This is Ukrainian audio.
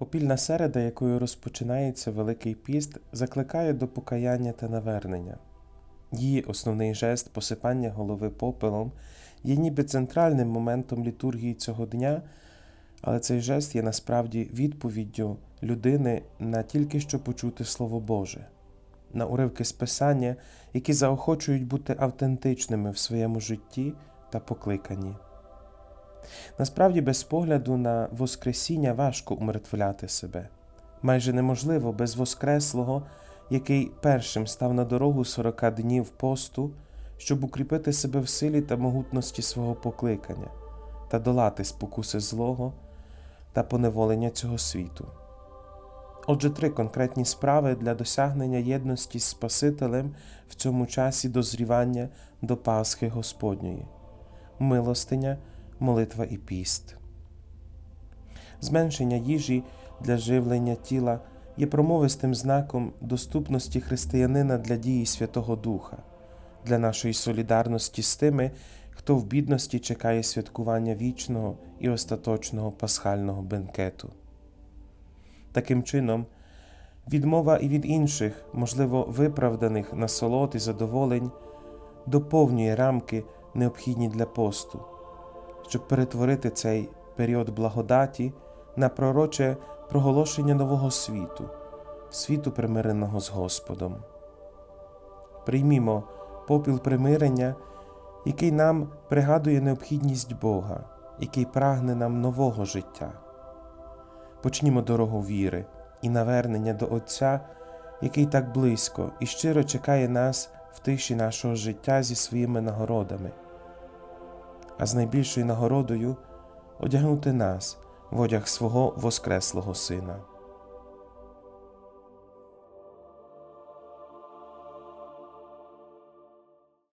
Попільна середа, якою розпочинається Великий піст, закликає до покаяння та навернення. Її основний жест посипання голови попелом є ніби центральним моментом літургії цього дня, але цей жест є насправді відповіддю людини на тільки що почути Слово Боже, на уривки з Писання, які заохочують бути автентичними в своєму житті та покликанні. Насправді, без погляду на Воскресіння важко умертвляти себе. Майже неможливо без Воскреслого, який першим став на дорогу 40 днів посту, щоб укріпити себе в силі та могутності свого покликання та долати спокуси злого та поневолення цього світу. Отже, три конкретні справи для досягнення єдності з Спасителем в цьому часі дозрівання до Пасхи Господньої милостиня, молитва і піст. Зменшення їжі для живлення тіла є промовистим знаком доступності християнина для дії Святого Духа, для нашої солідарності з тими, хто в бідності чекає святкування вічного і остаточного пасхального бенкету. Таким чином, відмова і від інших, можливо, виправданих насолод і задоволень, доповнює рамки, необхідні для посту, щоб перетворити цей період благодаті на пророче проголошення нового світу, світу примиреного з Господом. Приймімо попіл примирення, який нам пригадує необхідність Бога, який прагне нам нового життя. Почнімо дорогу віри і навернення до Отця, який так близько і щиро чекає нас в тиші нашого життя зі своїми нагородами, а з найбільшою нагородою одягнути нас в одяг свого Воскреслого Сина.